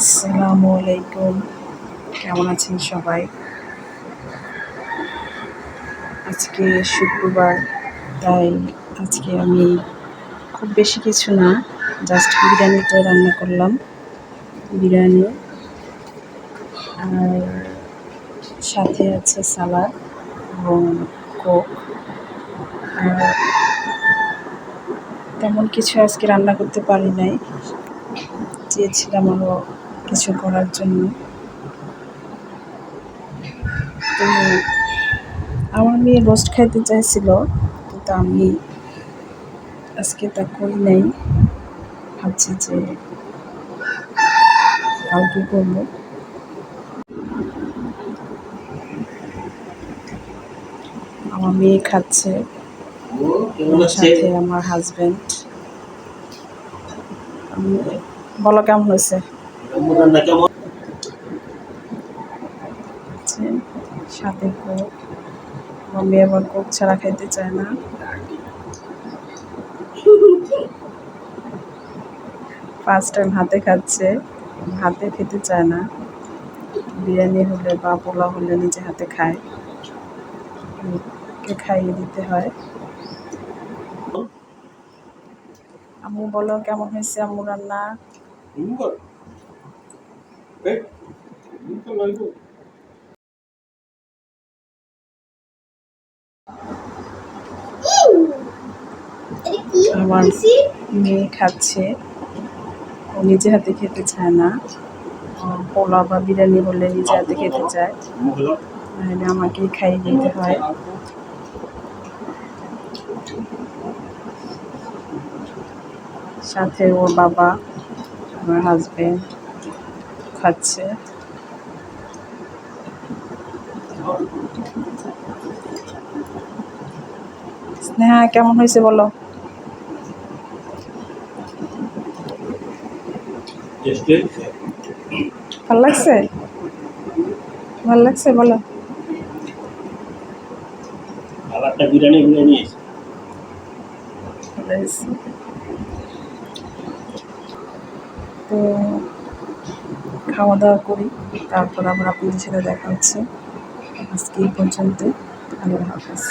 আসসালামু আলাইকুম। কেমন আছেন সবাই? আজকে শুক্রবার, তাই আজকে আমি খুব বেশি কিছু না জাস্ট বিরিয়ানিটা রান্না করলাম। বিরিয়ানি আর সাথে আছে সালাদ এবং কোক। আর তেমন কিছু আজকে রান্না করতে পারি নাই। চেয়েছিলাম আরও কিছু করার জন্য। তো আমার মেয়ে রোস্ট খাইতে চাইছিল, কিন্তু আমি আজকে তা করি নাই। ভাবছি যে কালকে করব। আমার মেয়ে খাচ্ছে, সাথে আমার হাজবেন্ড বলো কেমন হয়েছে? হচ্ছে সাথে কোক। আমার আবার কোক ছাড়া খাইতে চায় না। ফার্স্ট টাইম হাতে খাচ্ছে। হাতে খেতে চায় না। বিরিয়ানি হলে বা পোলাও হলে নিজে হাতে খায়। ওকে খাইয়ে দিতে হয়। আম্মু বলো কেমন হয়েছে আম্মু রান্না? আমার মেয়ে খাচ্ছে। ও নিজে হাতে খেতে চায় না। ও পোলাও বা বিরিয়ানি হলে নিজে হাতে খেতে চায়। নাহলে আমাকেই খাইয়ে দিতে হয়। সাথে ওর বাবা আমার হাজবেন্ড খাচ্ছে। স্নেহা কেমন হয়েছে বলো? ভালো লাগছে? ভালো লাগছে বলো। খাবারটা বিরিয়ানি বিরিয়ানি। তো খাওয়া দাওয়া করি তারপর আমরা আপনাদের সাথে দেখা হচ্ছে। আজকে এই পর্যন্ত আল্লাহ হাফেজ।